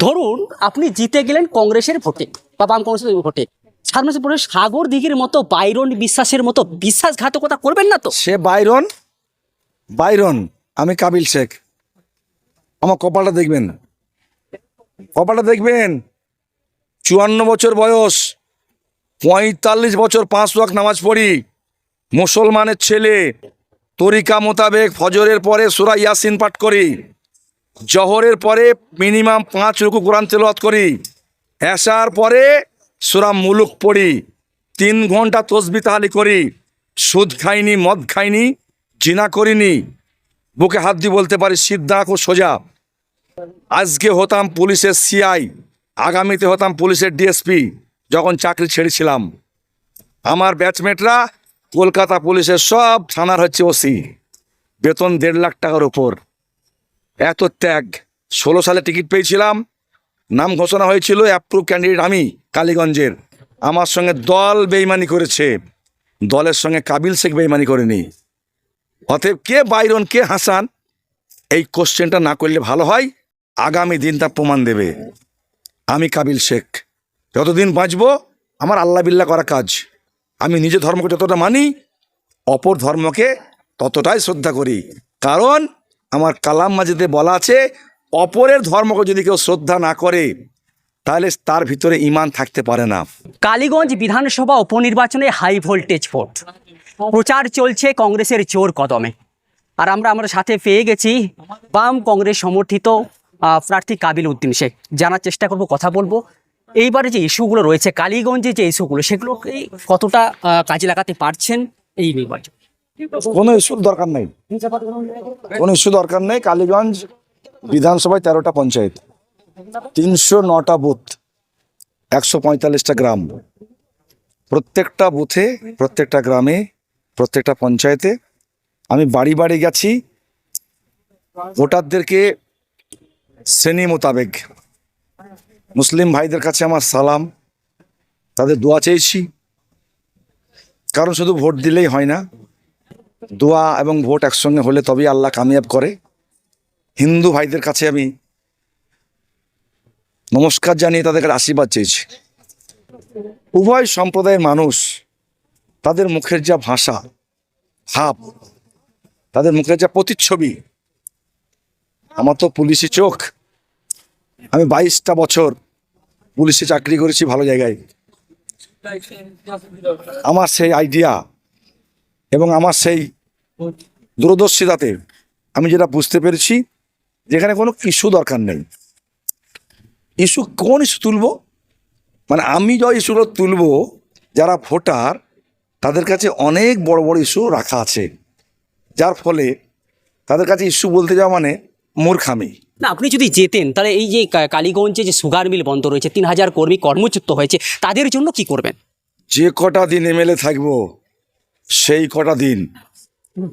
ধরুন আপনি জিতে গেলেন কংগ্রেসের ভোটে বা বাম কংগ্রেসের ভোটে। পরে সাগর দিঘির মতো বাইরন বিশ্বাসের মতো বিশ্বাসঘাতকতা করবেন না তো? সে বাইরন? বাইরন, আমি কাবিল শেখ। আমার কপালটা দেখবেন। কপালটা দেখবেন? চুয়ান্ন বছর বয়স, পঁয়তাল্লিশ বছর পাঁচ ওয়াক্ত নামাজ পড়ি, মুসলমানের ছেলে, তরিকা মোতাবেক ফজরের পরে সুরা ইয়াসিন পাঠ করি। জহরের পরে মিনিমাম পাঁচ রুকু কোরআন তেলাওয়াত করি। এসার পরে সুরা মুলুক পড়ি। তিন ঘণ্টা তসবি তাহালি করি। সুদ খাইনি, মদ খাইনি, জিনা করিনি। বুকে হাত দিয়ে বলতে পারি সিদ্ধাক ও সোজা। আজকে হতাম পুলিশের সিআই, আগামীতে হতাম পুলিশের ডিএসপি, যখন চাকরি ছেড়েছিলাম। আমার ব্যাচমেটরা কলকাতা পুলিশের সব থানার হচ্ছে ওসি। বেতন দেড় লাখ টাকার ওপর এত ত্যাগ। ষোলো সালে টিকিট পেয়েছিলাম। নাম ঘোষণা হয়েছিল অ্যাপ্রুভ ক্যান্ডিডেট আমি, কালীগঞ্জের। আমার সঙ্গে দল বেইমানি করেছে। দলের সঙ্গে কাবিল শেখ বেইমানি করেনি। অতএব কে বাইরন, কে হাসান, এই কোশ্চেনটা না করলে ভালো হয়। আগামী দিন তা প্রমাণ দেবে। আমি কাবিল শেখ। যতদিন বাঁচবো, আমার আল্লাহ বিল্লাহ করা কাজ। আমি নিজে ধর্মকে যতটা মানি, অপর ধর্মকে ততটাই শ্রদ্ধা করি। কারণ আমার কালাম মাজিদে বলা আছে, অপরের ধর্মকে যদি কেউ শ্রদ্ধা না করে, তাহলে তার ভিতরে ইমান থাকতে পারে না। কালীগঞ্জ বিধানসভা উপনির্বাচনে হাই ভোল্টেজ ভোট। প্রচার চলছে কংগ্রেসের জোর কদমে। আর আমরা আমরা সাথে পেয়ে গেছি বাম কংগ্রেস সমর্থিত প্রার্থী কাবিল উদ্দিন শেখ। জানার চেষ্টা করব, কথা বলব। এইবারে যে ইস্যুগুলো রয়েছে, কালীগঞ্জে যে ইস্যুগুলো, সেগুলোকে কতটা কাজে লাগাতে পারছেন এই নির্বাচন? কোনো ইস্যুর দরকার নেই। কোনো ইস্যু দরকার নেই। কালীগঞ্জ বিধানসভায় তেরোটা পঞ্চায়েত। তিনশো নটা বুথ। একশো পঁয়তাল্লিশটা গ্রাম। প্রত্যেকটা বুথে, প্রত্যেকটা গ্রামে, প্রত্যেকটা পঞ্চায়েতে আমি বাড়ি বাড়ি গেছি। ভোটারদেরকে শ্রেণি মোতাবেক। মুসলিম ভাইদের কাছে আমার সালাম। তাদের দোয়া চেয়েছি। কারণ শুধু ভোট দিলেই হয় না দোয়া এবং ভোট একসঙ্গে হলে তবেই আল্লাহ কামিয়াব করে। হিন্দু ভাইদের কাছে আমি নমস্কার জানিয়ে তাদের কাছে আশীর্বাদ চেয়েছি। উভয় সম্প্রদায়ের মানুষ তাদের মুখের যা ভাষা, ভাব, তাদের মুখের যা প্রতিচ্ছবি, আমার তো পুলিশি চোখ। আমি বাইশটা বছর পুলিশে চাকরি করেছি ভালো জায়গায়। আমার সেই আইডিয়া এবং আমার সেই দূরদর্শিতাতে আমি যেটা বুঝতে পেরেছি যেখানে কোনো ইস্যু দরকার নেই। ইস্যু কোন ইস্যু তুলব? মানে আমি যে ইস্যুগুলো তুলবো যারা ভোটার তাদের কাছে অনেক বড় বড় ইস্যু রাখা আছে। যার ফলে তাদের কাছে ইস্যু বলতে যাওয়া মানে মূর্খামি। না আপনি যদি যেতেন তাহলে এই যে কালীগঞ্জে যে সুগার মিল বন্ধ রয়েছে তিন হাজার কর্মী কর্মচ্যুত হয়েছে তাদের জন্য কি করবেন? যে কটা দিন এমএলএ থাকব সেই কটা দিন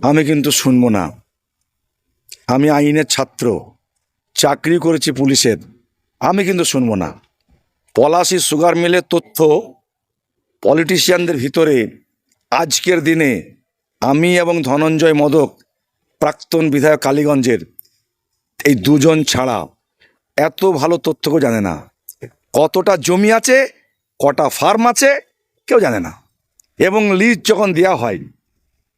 আমি কিন্তু শুনব না। আমি আইনের ছাত্র, চাকরি করেছি পুলিশের, আমি কিন্তু শুনব না। পলাশি সুগার মিলের তথ্য পলিটিশিয়ানদের ভিতরে আজকের দিনে আমি এবং ধনঞ্জয় মদক, প্রাক্তন বিধায়ক কালীগঞ্জের, এই দুজন ছাড়া এত ভালো তথ্য কেউ জানে না। কতটা জমি আছে, কটা ফার্ম আছে, কেউ জানে না। এবং লিজ যখন দেওয়া হয়,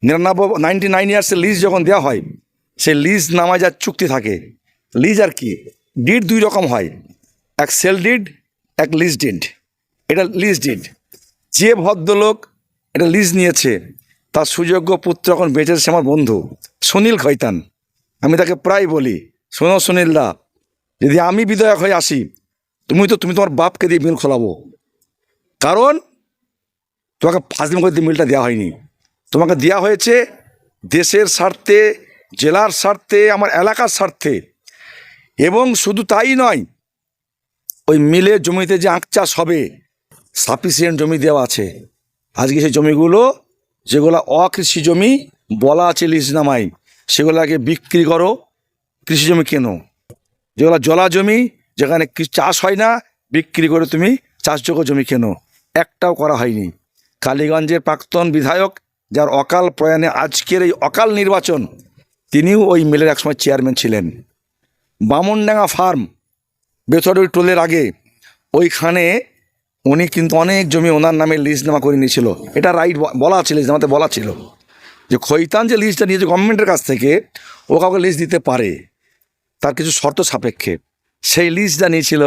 নিরানব্বই নাইনটি নাইন ইয়ার্সের লিজ যখন দেওয়া হয়, সেই লিজ নামায় যার চুক্তি থাকে। লিজ আর কি? ডিড দুই রকম হয়। এক সেল ডিড এক লিজ ডিড এটা লিজ ডিড যে ভদ্রলোক এটা লিজ নিয়েছে, তার সুযোগ্য পুত্র এখন বেঁচেছে আমার বন্ধু, সুনীল খৈতান। আমি তাকে প্রায় বলি, শোনো সুনীলদা যদি আমি বিধায়ক হয়ে আসি, তুমি তো, তুমি তোমার বাপকে দিয়ে মিল খোলাবো। কারণ তোমাকে ফাজলিম করে মিলটা দেওয়া হয়নি। তোমাকে দেওয়া হয়েছে দেশের স্বার্থে, জেলার স্বার্থে, আমার এলাকার স্বার্থে। এবং শুধু তাই নয়, ওই মিলে জমিতে যে আখ চাষ হবে সাফিসিয়েন্ট জমি দেওয়া আছে। আজকে সেই জমিগুলো, যেগুলো অকৃষি জমি, বলা আছে লিজনামাই সেগুলোকে বিক্রি করো, কৃষি জমি কেনো। যেগুলো জলা জমি, যেখানে চাষ হয় না, বিক্রি করে তুমি চাষযোগ্য জমি কেনো। একটাও করা হয়নি। কালীগঞ্জের প্রাক্তন বিধায়ক যার অকাল প্রয়াণে আজকের এই অকাল নির্বাচন, তিনিও ওই মিলের একসময় চেয়ারম্যান ছিলেন। বামনডাঙ্গা ফার্ম বেথরি টোলের আগে, ওইখানে উনি কিন্তু অনেক জমি ওনার নামে লিস্ট নামা করে নিয়েছিল। এটা রাইট বলা ছিল লিস্ট বলা ছিল। যে খৈতান যে লিস্টটা নিয়েছে গভর্নমেন্টের কাছ থেকে, ও কাউকে লিস্ট দিতে পারে, তার কিছু শর্ত সাপেক্ষে। সেই লিস্টটা নিয়েছিল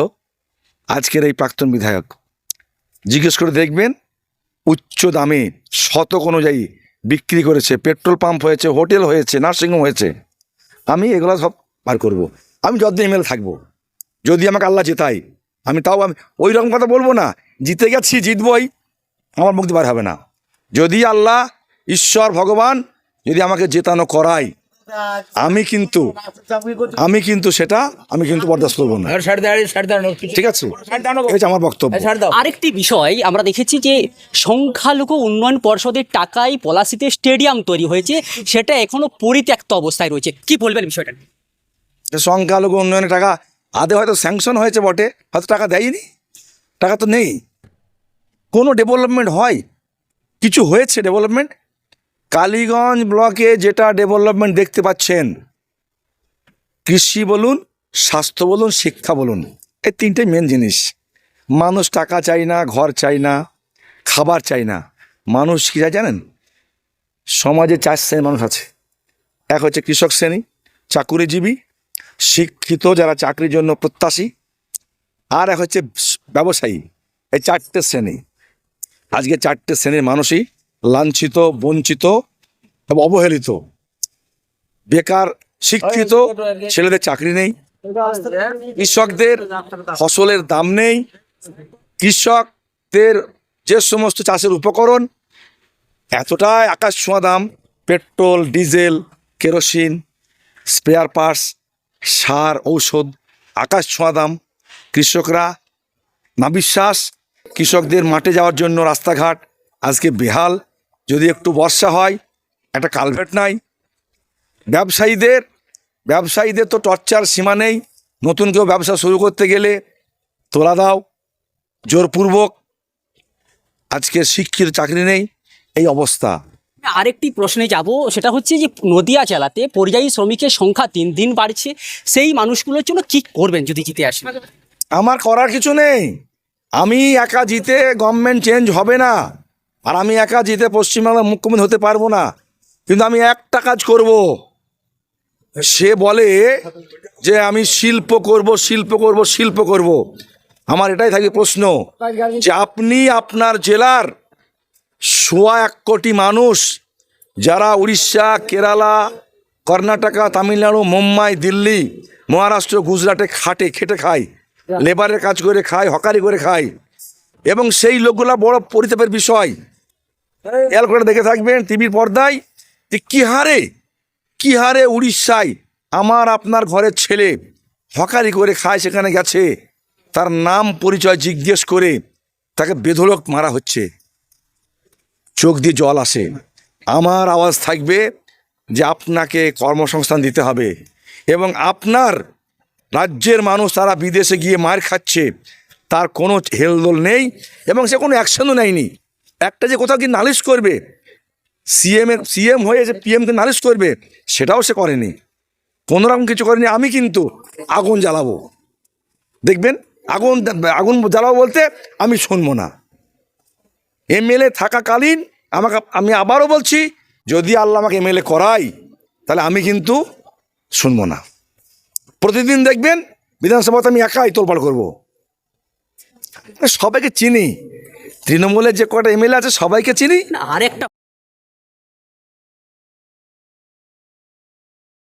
আজকের এই প্রাক্তন বিধায়ক। জিজ্ঞেস করে দেখবেন উচ্চ দামে শতক অনুযায়ী বিক্রি করেছে, পেট্রোল পাম্প হয়েছে, হোটেল হয়েছে, নার্সিংহোম হয়েছে। আমি এগুলো সব বার করব। আমি যতদিন এমএলএ থাকব। যদি আমাকে আল্লাহ জেতাই আমি তাও আমি ওই রকম কথা বলব না, জিতে গেছি, জিতবই, আমার মুক্তি বার হবে না। যদি আল্লাহ, ঈশ্বর, ভগবান যদি আমাকে জেতানো করায় আমি কিন্তু আমি কিন্তু সেটা আমি কিন্তু বরদাস্ত করব না। ঠিক আছে? যে আমার বক্তব্য। আরেকটি বিষয় আমরা দেখেছি যে সংখ্যালঘু উন্নয়ন পর্ষদের টাকায় পলাশিতে স্টেডিয়াম তৈরি হয়েছে সেটা এখনও পরিত্যক্ত অবস্থায় রয়েছে। কি বলবেন বিষয়টা? সংখ্যালঘু উন্নয়নের টাকা আদে হয়তো স্যাংশন হয়েছে বটে হয়তো টাকা দেয়নি? টাকা তো নেই। কোনো ডেভেলপমেন্ট হয়? কিছু হয়েছে ডেভেলপমেন্ট কালীগঞ্জ ব্লকে যেটা ডেভেলপমেন্ট দেখতে পাচ্ছেন, কৃষি বলুন, স্বাস্থ্য বলুন, শিক্ষা বলুন, এই তিনটে মেন জিনিস। মানুষ টাকা চাই না, ঘর চাই না, খাবার চাই না। মানুষ কী চাই জানেন? সমাজে চার শ্রেণির মানুষ আছে। এক হচ্ছে কৃষক শ্রেণি, চাকুরিজীবী, শিক্ষিত যারা চাকরির জন্য প্রত্যাশী, আর এক হচ্ছে ব্যবসায়ী। এই চারটে শ্রেণি। আজকে চারটে শ্রেণির মানুষই লাঞ্ছিত বঞ্চিত এবং অবহেলিত। বেকার শিক্ষিত ছেলেদের চাকরি নেই। কৃষকদের ফসলের দাম নেই। কৃষকদের যে সমস্ত চাষের উপকরণ এতটাই আকাশ ছোঁয়া দাম। Petrol diesel kerosene spare parts সার ঔষধ আকাশ ছোঁয়া দাম। কৃষকরা না বিশ্বাস কৃষকদের মাঠে যাওয়ার জন্য রাস্তাঘাট আজকে বেহাল। যদি একটু বর্ষা হয় একটা কালভেট নাই। ব্যবসায়ীদের ব্যবসায়ীদের তো টর্চার সীমা নেই। নতুন কেউ ব্যবসা শুরু করতে গেলে তোলা দাও জোরপূর্বক। আজকে শিক্ষিত চাকরি নেই এই অবস্থা। আরেকটি প্রশ্নে যাব সেটা হচ্ছে যে নদিয়া জেলাতে পরিযায়ী শ্রমিকের সংখ্যা দিন দিন বাড়ছে সেই মানুষগুলোর জন্য কি করবেন যদি জিতে আসেন? আমার করার কিছু নেই। আমি একা জিতে গভর্নমেন্ট চেঞ্জ হবে না। আর আমি একা জিতে পশ্চিমবাংলার মুখ্যমন্ত্রী হতে পারব না, কিন্তু আমি একটা কাজ করব। সে বলে যে আমি শিল্প করব শিল্প করব শিল্প করব। আমার এটাই থাকে প্রশ্ন যে আপনি আপনার জেলার সোয়া এক কোটি মানুষ যারা উড়িষ্যা, কেরালা, কর্ণাটকা, তামিলনাড়ু, মুম্বাই, দিল্লি, মহারাষ্ট্র, গুজরাটে খাটে, খেটে খায়, লেবারের কাজ করে খায়, হকারি করে খায়। এবং সেই লোকগুলা বড় পরিতাপের বিষয়। খেয়াল করে দেখে থাকবেন টিভির পর্দায় যে কী হারে কী হারে উড়িষ্যায় আমার আপনার ঘরের ছেলে হকারি করে খায় সেখানে গেছে। তার নাম পরিচয় জিজ্ঞেস করে তাকে বেধলক মারা হচ্ছে। চোখ দিয়ে জল আসে। আমার আওয়াজ থাকবে যে আপনাকে কর্মসংস্থান দিতে হবে এবং আপনার রাজ্যের মানুষ তারা বিদেশে গিয়ে মার খাচ্ছে, তার কোনো হেলদোল নেই এবং সে কোনো অ্যাকশনও নেয়নি। একটা যে কোথাও কি নালিশ করবে সিএমের সিএম হয়ে যে পিএমকে নালিশ করবে, সেটাও সে করেনি। কোনো রকম কিছু করেনি, আমি কিন্তু আগুন জ্বালাবো। দেখবেন, আগুন আগুন জ্বালাবো বলতে আমি শুনব না। এমএলএ থাকাকালীন আমাকে, আমি আবারও বলছি, যদি আল্লাহ আমাকে এমএলএ করাই তাহলে আমি কিন্তু শুনব না। প্রতিদিন দেখবেন, বিধানসভাতে আমি একাই তোলপাড় করব। সবাইকে চিনি। তৃণমূলের যে কটা এমএলএ আছে সবাইকে চিনি? আরেকটা